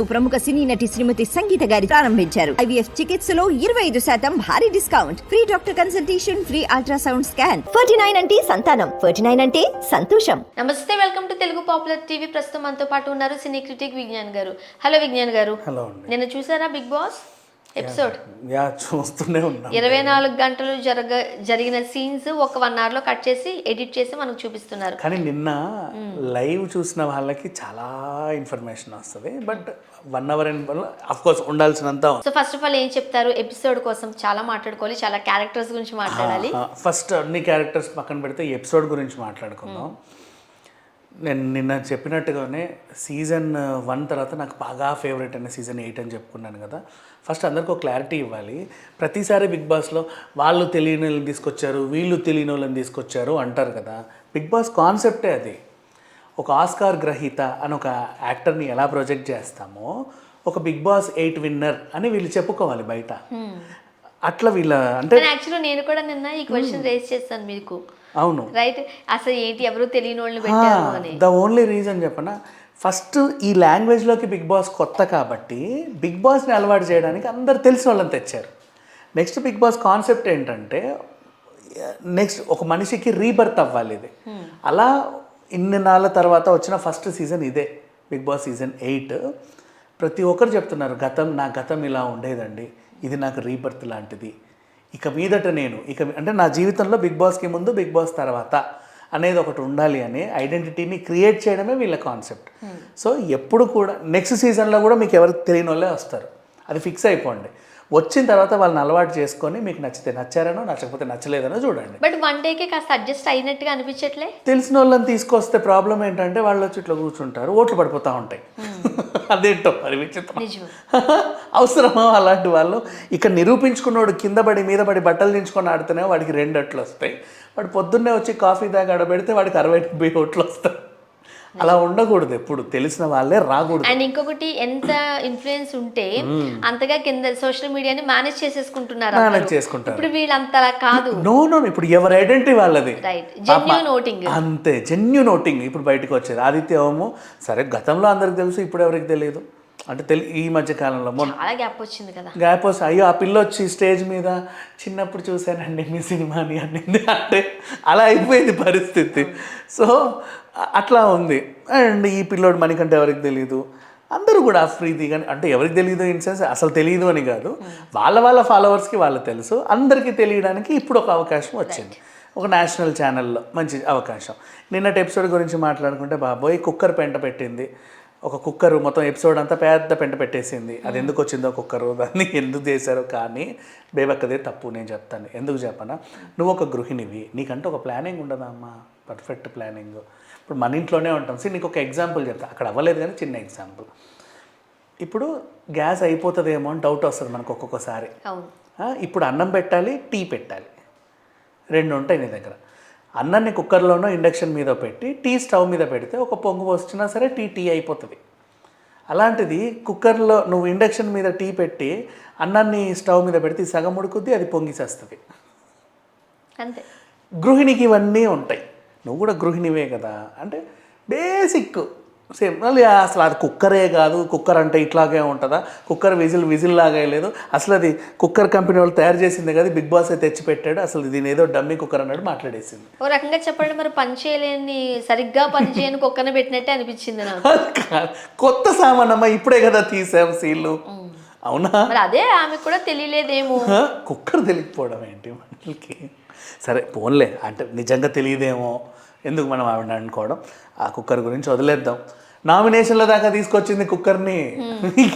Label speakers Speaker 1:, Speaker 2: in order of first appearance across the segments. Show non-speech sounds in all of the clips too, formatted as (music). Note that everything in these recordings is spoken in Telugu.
Speaker 1: ప్రముఖ సినీ నటి శ్రీమతి సంగీత గారి ప్రారంభించారు. ఐవీఎఫ్ చికిత్సలో ఇరవై ఐదు శాతం భారీ discount. Free doctor consultation free ultrasound scan. Ferty nine అంటే సంతానం. ఫర్టీ నైన్ అంటే సంతోషం.
Speaker 2: నమస్తే welcome to Telugu popular TV. ప్రస్తుతం మనతో పాటు ఉన్నారు సినీ క్రిటిక్ విజ్ఞాన్ గారు. హలో విజ్ఞాన్ గారు.
Speaker 3: హలో
Speaker 2: నిన్న చూసారా బిగ్ బాస్? ఎపిసోడ్
Speaker 3: యా చూస్తూనే ఉన్నాం.
Speaker 2: ఇరవై నాలుగు గంటలు జరగ జరిగిన సీన్స్ ఒక వన్ అవర్లో కట్ చేసి ఎడిట్ చేసి మనకు చూపిస్తున్నారు.
Speaker 3: కానీ నిన్న లైవ్ చూసిన వాళ్ళకి చాలా ఇన్ఫర్మేషన్ వస్తుంది. But one hour and of course ఉండాల్సినంత
Speaker 2: so first of all ఏం చెప్తారు? ఎపిసోడ్ కోసం చాలా మాట్లాడుకోవాలి. చాలా క్యారెక్టర్స్ గురించి మాట్లాడాలి.
Speaker 3: ఫస్ట్ అన్ని క్యారెక్టర్స్ పక్కన పెడితే ఎపిసోడ్ గురించి మాట్లాడుకుందాం. నేను నిన్న చెప్పినట్టుగానే సీజన్ వన్ తర్వాత నాకు బాగా ఫేవరెట్ అయిన సీజన్ ఎయిట్ అని చెప్పుకున్నాను కదా. ఫస్ట్ అందరికీ ఒక క్లారిటీ ఇవ్వాలి. ప్రతిసారి బిగ్ బాస్లో వాళ్ళు తెలియని వాళ్ళని తీసుకొచ్చారు వీళ్ళు తెలియని వాళ్ళని తీసుకొచ్చారు అంటారు కదా. బిగ్ బాస్ కాన్సెప్టే అది. ఒక ఆస్కార్ గ్రహీత అని ఒక యాక్టర్ని ఎలా ప్రొజెక్ట్ చేస్తామో ఒక బిగ్ బాస్ ఎయిట్ విన్నర్ అని వీళ్ళు చెప్పుకోవాలి బయట. అట్లా వీళ్ళ అంటే
Speaker 2: యాక్చువల్లీ నేను కూడా నిన్న ఈ క్వశ్చన్ రేస్ చేస్తాను మీకు.
Speaker 3: అవును.
Speaker 2: రైట్ అసలు ఏంటి ఎవరు తెలియని వాళ్ళని పెట్టారు అని.
Speaker 3: ద ఓన్లీ రీజన్ చెప్పనా? ఫస్ట్ ఈ లాంగ్వేజ్లోకి బిగ్ బాస్ కొత్త కాబట్టి బిగ్ బాస్ని అలవాటు చేయడానికి అందరు తెలిసిన వాళ్ళని తెచ్చారు. నెక్స్ట్ బిగ్ బాస్ కాన్సెప్ట్ ఏంటంటే నెక్స్ట్ ఒక మనిషికి రీబర్త్ అవ్వాలి ఇది. అలా ఇన్ని నాళ్ళ తర్వాత వచ్చిన ఫస్ట్ సీజన్ ఇదే బిగ్ బాస్ సీజన్ ఎయిట్ ప్రతి ఒక్కరు చెప్తున్నారు గతం నా గతం ఇలా ఉండేదండి. ఇది నాకు రీబర్త్ లాంటిది. ఇక మీదట నేను ఇక అంటే నా జీవితంలో బిగ్ బాస్కి ముందు బిగ్ బాస్ తర్వాత అనేది ఒకటి ఉండాలి అని ఐడెంటిటీని క్రియేట్ చేయడమే వీళ్ళ కాన్సెప్ట్. సో ఎప్పుడు కూడా నెక్స్ట్ సీజన్లో కూడా మీకు ఎవరికి తెలియని వాళ్ళే వస్తారు. అది ఫిక్స్ అయిపోండి. వచ్చిన తర్వాత వాళ్ళని అలవాటు చేసుకొని మీకు నచ్చితే నచ్చారనో నచ్చకపోతే నచ్చలేదనో చూడండి.
Speaker 2: బట్ వన్ డేకి కాస్త అడ్జస్ట్ అయినట్టుగా అనిపించట్లే?
Speaker 3: తెలిసిన వాళ్ళని తీసుకొస్తే ప్రాబ్లం ఏంటంటే వాళ్ళు వచ్చి ఇట్లా కూర్చుంటారు ఓట్లు పడిపోతూ ఉంటాయి. (laughs) అదేంటో మరి విచిత్రం. (laughs) అవసరమా అలాంటి వాళ్ళు? ఇక నిరూపించుకున్నోడు కింద పడి మీద పడి బట్టలు దించుకొని ఆడితేనే వాడికి రెండు అట్లు వస్తాయి. వాడు పొద్దున్నే వచ్చి కాఫీ దాకా ఆడబెడితే వాడికి అరవై డెబ్బై ఓట్లు వస్తాయి. అలా ఉండకూడదు ఎప్పుడు. తెలిసిన వాళ్ళే రాకూడదు.
Speaker 2: అండ్ ఇంకొకటి ఎంత ఇన్ఫ్లుయెన్స్ ఉంటే అంతగా కింద సోషల్ మీడియాని మేనేజ్ చేసేసుకుంటున్నారు
Speaker 3: మేనేజ్. చేసుకుంటారు.
Speaker 2: ఇప్పుడు వీళ్ళంతలా కాదు.
Speaker 3: నో నో ఇప్పుడు ఎవరి ఐడెంటిటీ వాళ్ళది.
Speaker 2: జెన్యున్ ఓటింగ్
Speaker 3: అంతే జెన్యున్ ఓటింగ్ ఇప్పుడు బయటకు వచ్చేది ఆదిత్య సరే గతంలో అందరికి తెలుసు ఇప్పుడు ఎవరికి తెలియదు? అంటే తెలి ఈ మధ్య కాలంలో మొన్న
Speaker 2: చాలా గ్యాప్ వచ్చింది కదా.
Speaker 3: గ్యాప్ వస్తే అయ్యో ఆ పిల్ల వచ్చి స్టేజ్ మీద చిన్నప్పుడు చూశానండి మీ సినిమాని అనింది. అంటే అలా అయిపోయింది పరిస్థితి. సో అట్లా ఉంది. అండ్ ఈ పిల్లోడు మనకంటే ఎవరికి తెలియదు అందరూ కూడా ఫ్రీది కానీ అంటే ఎవరికి తెలియదు ఇన్ సెన్స్ అసలు తెలియదు అని కాదు. వాళ్ళ వాళ్ళ ఫాలోవర్స్కి వాళ్ళ తెలుసు. అందరికీ తెలియడానికి ఇప్పుడు ఒక అవకాశం వచ్చింది. ఒక నేషనల్ ఛానల్లో మంచి అవకాశం. నిన్నటి ఎపిసోడ్ గురించి మాట్లాడుకుంటే బాబోయ్ కుక్కర్ పెంట పెట్టింది. ఒక కుక్కరు మొత్తం ఎపిసోడ్ అంతా పెద్ద పెంట పెట్టేసింది. అది ఎందుకు వచ్చిందో కుక్కరు దాన్ని ఎందుకు చేశారో కానీ బేబక్కదే తప్పు నేను చెప్తాను. ఎందుకు చెప్పనా? నువ్వు ఒక గృహిణివి నీకంటే ఒక ప్లానింగ్ ఉండదా అమ్మా? పర్ఫెక్ట్ ప్లానింగ్ ఇప్పుడు మన ఇంట్లోనే ఉంటాం. సరే నీకు ఒక ఎగ్జాంపుల్ చెప్తా. అక్కడ అవ్వలేదు కానీ చిన్న ఎగ్జాంపుల్ ఇప్పుడు గ్యాస్ అయిపోతుందేమో అని డౌట్ వస్తుంది మనకు ఒక్కొక్కసారి. ఇప్పుడు అన్నం పెట్టాలి టీ పెట్టాలి. రెండు ఉంటాయి నీ దగ్గర. అన్నాన్ని కుక్కర్లోనో ఇండక్షన్ మీద పెట్టి టీ స్టవ్ మీద పెడితే ఒక పొంగు వచ్చినా సరే టీ టీ అయిపోతుంది. అలాంటిది కుక్కర్లో నువ్వు ఇండక్షన్ మీద టీ పెట్టి అన్నాన్ని స్టవ్ మీద పెడితే సగం ఉడుకుద్ది అది పొంగిసేస్తుంది.
Speaker 2: అంతే.
Speaker 3: గృహిణికి ఇవన్నీ ఉంటాయి. నువ్వు కూడా గృహిణివే కదా. అంటే బేసిక్ సేమ్ మళ్ళీ అసలు అది కుక్కరే కాదు కుక్కర్ అంటే ఇట్లాగే ఉంటుందా? కుక్కర్ విజిల్ విజిల్ లాగా లేదు. అసలు అది కుక్కర్ కంపెనీ వాళ్ళు తయారు చేసిందే కదా బిగ్ బాస్ తెచ్చి పెట్టాడు అసలు దీని ఏదో డమ్మీ కుక్కర్ అన్నాడు మాట్లాడేసింది.
Speaker 2: ఓ రకంగా చెప్పండి మరి పని చేయలేని సరిగ్గా పని చేయని కుక్కన పెట్టినట్టే అనిపించింది నాకు.
Speaker 3: కొత్త సామానమ్మా ఇప్పుడే కదా తీసాం సీళ్ళు అవునా?
Speaker 2: మరి అదే ఆమెకు కూడా తెలియలేదేమో?
Speaker 3: కుక్కర్ తెలియకపోవడం ఏంటి మనకి సరే పోన్లే. అంటే నిజంగా తెలియదేమో. ఎందుకు మనం ఆవిడ అనుకోవడం? ఆ కుక్కర్ గురించి వదిలేద్దాం. నామినేషన్ల దాకా తీసుకొచ్చింది కుక్కర్ని.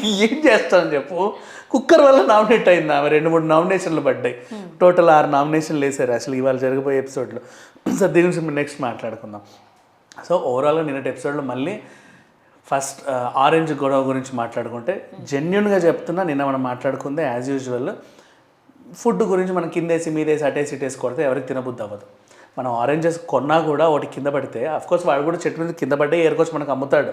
Speaker 3: ఏం చేస్తాం చెప్పు. కుక్కర్ వల్ల నామినేట్ అయింది ఆమె. రెండు మూడు నామినేషన్లు పడ్డాయి. టోటల్ ఆరు నామినేషన్లు వేసారు అసలు ఇవాళ జరిగిపోయే ఎపిసోడ్లో సో దీని గురించి నెక్స్ట్ మాట్లాడుకుందాం. సో ఓవరాల్గా నిన్నటి ఎపిసోడ్లో మళ్ళీ ఫస్ట్ ఆరెంజ్ గొడవ గురించి మాట్లాడుకుంటే జెన్యున్గా చెప్తున్నా నిన్న మనం మాట్లాడుకుందే యాజ్ యూజువల్ ఫుడ్ గురించి మనం కిందేసి మీదేసి అటేసి ఇటేసి కొడితే ఎవరికి తినబుద్ధి అవ్వదు. మనం ఆరెంజెస్ కొన్నా కూడా ఒకటి కింద పడితే కోర్స్ వాడు కూడా చెట్టు మీద కింద పడ్డే ఏరుకొచ్చి మనకు అమ్ముతాడు.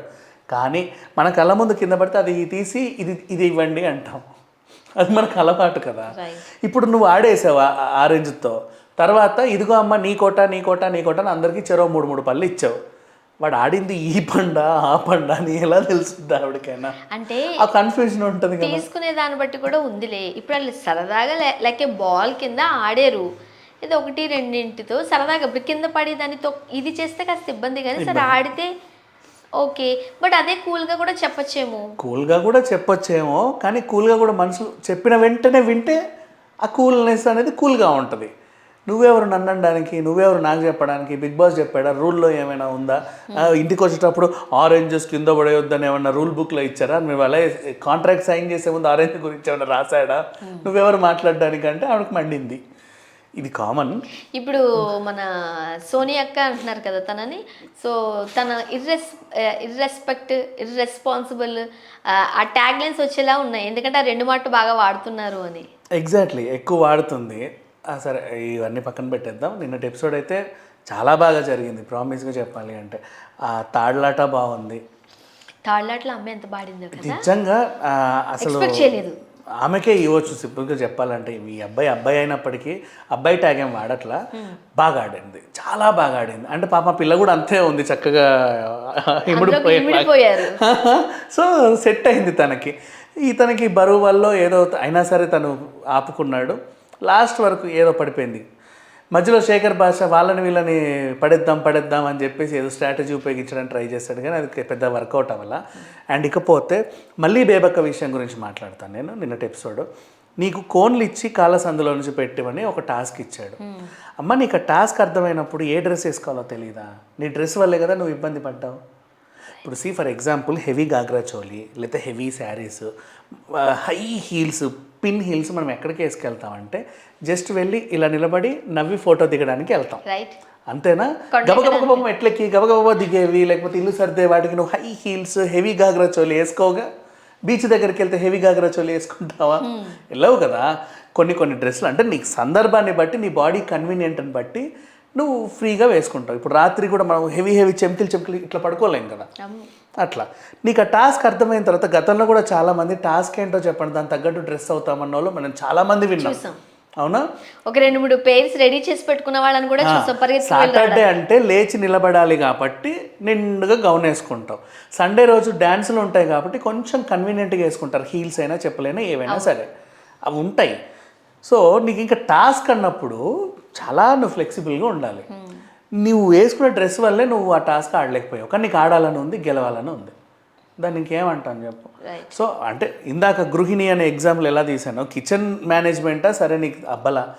Speaker 3: కానీ మన కళ్ళ ముందు కింద పడితే అది తీసి ఇది ఇది ఇవ్వండి అంటాం. అది మనకు అలవాటు కదా. ఇప్పుడు నువ్వు ఆడేసావు ఆరెంజ్తో? తర్వాత ఇదిగో అమ్మ నీ కోట నీ కోట నీ కోట అని అందరికీ చెరో మూడు మూడు పళ్ళు ఇచ్చావు. వాడు ఆడింది ఈ పండ ఆ పండ అని ఎలా తెలుస్తుంది ఆవిడకైనా?
Speaker 2: అంటే
Speaker 3: ఆ కన్ఫ్యూజన్ ఉంటుంది
Speaker 2: తీసుకునే దాన్ని బట్టి కూడా ఉందిలే. ఇప్పుడు వాళ్ళు సరదాగా లే- లేకే బాల్ కింద ఆడారు. ఇది ఒకటి రెండింటితో సరదాగా ఇప్పుడు కింద పడి దానితో ఇది చేస్తే కాస్త ఇబ్బంది కానీ సరే ఆడితే ఓకే. బట్ అదే కూల్గా కూడా చెప్పచ్చేమో.
Speaker 3: కూల్గా కూడా చెప్పొచ్చేమో కానీ కూల్గా కూడా మనుషులు చెప్పిన వెంటనే వింటే ఆ కూల్నెస్ అనేది కూల్గా ఉంటుంది. నువ్వెవరు నన్ను అనడానికి నువ్వెవరు నాకు చెప్పడానికి బిగ్ బాస్ చెప్పాడా రూల్లో ఏమైనా ఉందా? ఇంటికి వచ్చేటప్పుడు ఆరెంజెస్ కింద పడేయొద్దని ఏమన్నా రూల్ బుక్లో ఇచ్చారా? నువ్వు అలా కాంట్రాక్ట్ సైన్ చేసే ముందు ఆరెంజ్ గురించి ఏమైనా రాశాడా? నువ్వెవరు మాట్లాడడానికి అంటే ఆవిడకి మండింది. ఇది కామన్.
Speaker 2: ఇప్పుడు మన సోనీ అక్క అంటున్నారు కదా తనని. సో తన ఇర్రెస్ ఇర్రెస్పెక్ట్ ఇర్రెస్పాన్సిబుల్ ఆ ట్యాగ్ లైన్స్ వచ్చేలా ఉన్నాయి. ఎందుకంటే ఆ రెండు మాటలు బాగా వాడుతున్నారు అని.
Speaker 3: ఎగ్జాక్ట్లీ ఎక్కువ వాడుతుంది. సరే ఇవన్నీ పక్కన పెట్టేద్దాం. నిన్నటి ఎపిసోడ్ అయితే చాలా బాగా జరిగింది. ప్రామిస్గా చెప్పాలి అంటే. ఆ తాడులాట బాగుంది.
Speaker 2: తాళ్ళాట్లో అమ్మ ఎంత పాడిందో కదా.
Speaker 3: నిజంగా అసలు
Speaker 2: చేయలేదు.
Speaker 3: ఆమెకే ఇవ్వచ్చు సింపుల్గా చెప్పాలంటే. మీ అబ్బాయి అబ్బాయి అయినప్పటికీ అబ్బాయి ట్యాగ్ ఏం వాడట్లా. బాగా ఆడింది. చాలా బాగా ఆడింది. అంటే పాప పిల్ల కూడా అంతే ఉంది చక్కగా.
Speaker 2: ఇమిడిపోయారు. (laughs)
Speaker 3: సో సెట్ అయింది తనకి. ఇతనికి బరువు వల్ల ఏదో అయినా సరే తను ఆపుకున్నాడు. లాస్ట్ వరకు ఏదో పడిపోయింది. మధ్యలో శేఖర్ భాష వాళ్ళని వీళ్ళని పడేద్దాం పడేద్దాం అని చెప్పేసి ఏదో స్ట్రాటజీ ఉపయోగించడానికి ట్రై చేస్తాడు. కానీ అది పెద్ద వర్కౌట్ అవ్వాల. అండ్ ఇకపోతే మళ్ళీ బేబక్క విషయం గురించి మాట్లాడతాను నేను నిన్నటి ఎపిసోడ్ నీకు కోన్లు ఇచ్చి కాళ్ళ సందులో నుంచి పెట్టమని ఒక టాస్క్ ఇచ్చాడు. అమ్మ నీకు ఆ టాస్క్ అర్థమైనప్పుడు ఏ డ్రెస్ వేసుకోవాలో తెలియదా నీ డ్రెస్ వల్లే కదా నువ్వు ఇబ్బంది పడ్డావు. ఇప్పుడు see for example heavy ghagra choli లేకపోతే heavy saris high heels pin heels మనం ఎక్కడికి వేసుకెళ్తామంటే జస్ట్ వెళ్ళి ఇలా నిలబడి నవ్వి ఫోటో దిగడానికి వెళ్తాం.
Speaker 2: రైట్
Speaker 3: అంతేనా? గబగబగబం ఎట్లకి గబగబా దిగేవి లేకపోతే ఇల్లు సర్దే వాటికి నువ్వు high heels heavy ghagra choli వేసుకోగా. Beach దగ్గరికి వెళ్తే హెవీ గాగ్రా చోలి వేసుకుంటావా? వెళ్ళవు కదా. కొన్ని కొన్ని డ్రెస్సులు అంటే నీకు సందర్భాన్ని బట్టి నీ బాడీ కన్వీనియంట్ని బట్టి నువ్వు ఫ్రీగా వేసుకుంటావు. ఇప్పుడు రాత్రి కూడా మనం హెవీ హెవీ చెంకిలు చెంకిలు ఇట్లా పడుకోలేం కదా. అట్లా. నీకు ఆ టాస్క్ అర్థమైన తర్వాత గతంలో కూడా చాలా మంది టాస్క్ ఏంటో చెప్పండి దాని తగ్గట్టు డ్రెస్ అవుతామన్న వాళ్ళు మనం చాలా మంది విన్నాం. అవునా?
Speaker 2: ఒక రెండు మూడు పేర్స్ రెడీ చేసి పెట్టుకున్న వాళ్ళని కూడా
Speaker 3: సాటర్డే అంటే లేచి నిలబడాలి కాబట్టి నిండుగా గౌన్ వేసుకుంటాం. సండే రోజు డ్యాన్సులు ఉంటాయి కాబట్టి కొంచెం కన్వీనియంట్గా వేసుకుంటారు. హీల్స్ అయినా చెప్పలైనా ఏవైనా సరే. అవి ఉంటాయి. సో నీకు ఇంకా టాస్క్ అన్నప్పుడు చాలా నువ్వు ఫ్లెక్సిబుల్గా ఉండాలి. నువ్వు వేసుకున్న డ్రెస్ వల్లే నువ్వు ఆ టాస్క్ ఆడలేకపోయావు. కానీ నీకు ఆడాలని ఉంది గెలవాలని ఉంది. దాన్ని ఇంకేమంటాను చెప్పు. సో అంటే ఇందాక గృహిణి అనే ఎగ్జాంపుల్ ఎలా తీసానో కిచెన్ మేనేజ్మెంటా సరే నీకు అబ్బలా.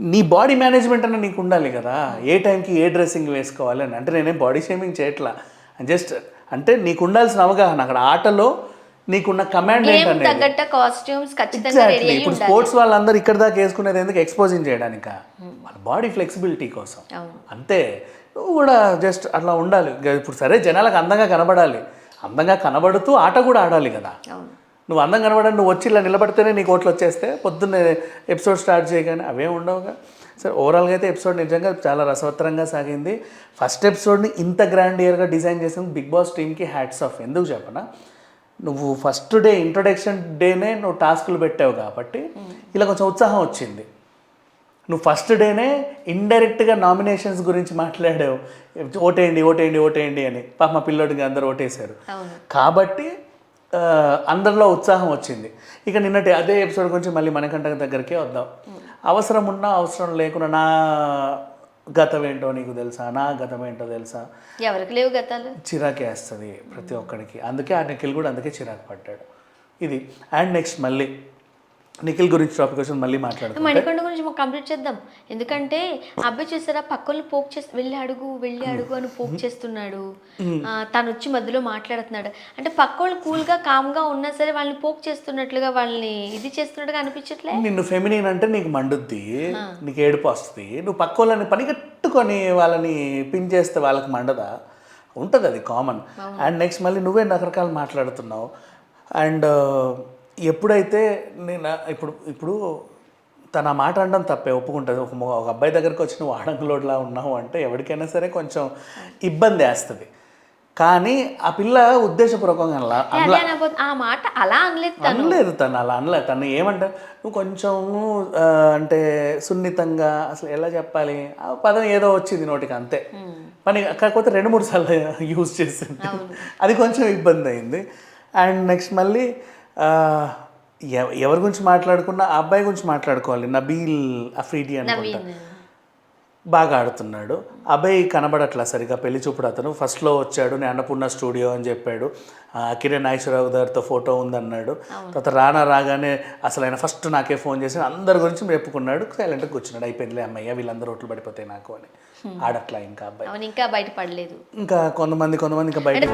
Speaker 3: నీ బాడీ మేనేజ్మెంట్ అన్న నీకు ఉండాలి కదా. ఏ టైంకి ఏ డ్రెస్సింగ్ వేసుకోవాలి అని. అంటే నేనేం బాడీ షేమింగ్ చేయట్లా. జస్ట్ అంటే నీకు ఉండాల్సిన అవగాహన. అక్కడ ఆటలో నీకున్న కమాండ్
Speaker 2: గేమ్
Speaker 3: ఏంటనేది?
Speaker 2: తగ్గట్ట కాస్ట్యూమ్స్ ఖచ్చితంగా రెడీ
Speaker 3: ఎగ్జాక్ట్లీ
Speaker 2: అయ్యి
Speaker 3: ఇప్పుడు స్పోర్ట్స్ వాళ్ళందరూ ఇక్కడ దాకా వేసుకునేది ఎందుకు? ఎక్స్పోజింగ్ చేయడానిక? వాళ్ళ బాడీ ఫ్లెక్సిబిలిటీ కోసం. అంతే. నువ్వు కూడా జస్ట్ అట్లా ఉండాలి. ఇప్పుడు సరే జనాలకు అందంగా కనబడాలి. అందంగా కనబడుతూ ఆట కూడా ఆడాలి కదా. నువ్వు అందం కనబడని నువ్వు వచ్చి ఇలా నిలబడితేనే నీకు ఓట్లు వచ్చేస్తే పొద్దున్నే ఎపిసోడ్ స్టార్ట్ చేయగానే అవేం ఉండవుగా. సరే ఓవరాల్గా అయితే ఎపిసోడ్ నిజంగా చాలా రసవత్తరంగా సాగింది. ఫస్ట్ ఎపిసోడ్ని ఇంత గ్రాండ్ ఇయర్గా డిజైన్ చేసిన బిగ్ బాస్ టీమ్కి హ్యాట్స్ ఆఫ్ ఎందుకు చెప్పనా? నువ్వు ఫస్ట్ డే ఇంట్రొడక్షన్ డేనే నువ్వు టాస్కులు పెట్టావు కాబట్టి ఇలా కొంచెం ఉత్సాహం వచ్చింది. నువ్వు ఫస్ట్ డేనే ఇండైరెక్ట్గా నామినేషన్స్ గురించి మాట్లాడావు. ఓటేయండి ఓటేయండి ఓటేయండి అని. పాప మా పిల్లోడికి అందరూ ఓటేశారు. కాబట్టి అందరిలో ఉత్సాహం వచ్చింది. ఇక నిన్నటి అదే ఎపిసోడ్ గురించి మళ్ళీ మనకంట దగ్గరికే వద్దాం. అవసరం ఉన్నా అవసరం లేకున్నా నా గతం ఏంటో నీకు తెలుసా? నా గతం ఏంటో తెలుసా?
Speaker 2: ఎవరికి లేవు గతాలు?
Speaker 3: చిరాకేస్తుంది ప్రతి ఒక్కడికి. అందుకే ఆ నిఖిల్ కూడా అందుకే చిరాకు పడ్డాడు. ఇది. అండ్ నెక్స్ట్ మళ్ళీ. నిఖిల్ గురించి టాపిక్ వచ్చి మళ్ళీ మాట్లాడుకుందాం
Speaker 2: మణికొండ గురించి మాకు కంప్లీట్ చేద్దాం. ఎందుకంటే అబ్బాయి చూసారా పక్కల్ని పోక్ చేసి వెళ్ళి అడుగు వెళ్ళి అడుగు అని పోక్ చేస్తున్నాడు. తను వచ్చి మధ్యలో మాట్లాడుతున్నాడు. అంటే పక్కోళ్ళు కూల్గా కామ్గా ఉన్నా సరే వాళ్ళని పోక్ చేస్తున్నట్లుగా వాళ్ళని ఇది చేస్తున్నట్టుగా అనిపించట్లే?
Speaker 3: నిన్ను ఫెమినిన్ అంటే నీకు మండుద్ది నీకు ఏడుపు వస్తుంది. నువ్వు పక్క వాళ్ళని పనిగట్టుకొని వాళ్ళని పిన్ చేస్తే వాళ్ళకి మండదా? ఉంటుంది అది కామన్ అండ్ నెక్స్ట్ మళ్ళీ నువ్వే రకరకాలు మాట్లాడుతున్నావు. అండ్ ఎప్పుడైతే నేను ఇప్పుడు ఇప్పుడు తన మాట అనడం తప్పే ఒప్పుకుంటుంది. ఒక ఒక అబ్బాయి దగ్గరకు వచ్చి నువ్వు ఆడంగులోడ్లా ఉన్నావు అంటే ఎవరికైనా సరే కొంచెం ఇబ్బంది వేస్తుంది. కానీ ఆ పిల్ల ఉద్దేశపూర్వకంగా అలా
Speaker 2: ఆ మాట అలా అనలేదు తను.
Speaker 3: అనలేదు తను అలా అనలేదు. తను ఏమంటే నువ్వు కొంచెం అంటే సున్నితంగా అసలు ఎలా చెప్పాలి? ఆ పదం ఏదో వచ్చింది నోటికి అంతే. పని కాకపోతే రెండు మూడు సార్లు యూజ్ చేసింది. అది కొంచెం ఇబ్బంది అయింది. అండ్ నెక్స్ట్ మళ్ళీ ఎవరి గురించి మాట్లాడుకున్నా ఆ అబ్బాయి గురించి మాట్లాడుకోవాలి. నబీల్ అఫ్రీడి అనుకుంటా. బాగా ఆడుతున్నాడు. అభయ్ కనబడట్లా సరిగా పెళ్ళి చూపుడు అతను. ఫస్ట్లో వచ్చాడు నేను అన్నపూర్ణ స్టూడియో అని చెప్పాడు. కిరణ్ నాగేశ్వరరావు గారితో ఫోటో ఉందన్నాడు. తర్వాత రానా రాగానే అసలు ఆయన ఫస్ట్ నాకే ఫోన్ చేసి అందరి గురించి చెప్పుకున్నాడు సైలెంట్గా కూర్చున్నాడు. అయిపోయిందిలే అమ్మయ్య వీళ్ళందరూ ఓట్లు పడిపోతాయి నాకు అని. ఆడట్లా ఇంకా అబ్బాయి.
Speaker 2: ఇంకా బయటపడలేదు.
Speaker 3: ఇంకా కొంతమంది కొంతమంది ఇంకా బయట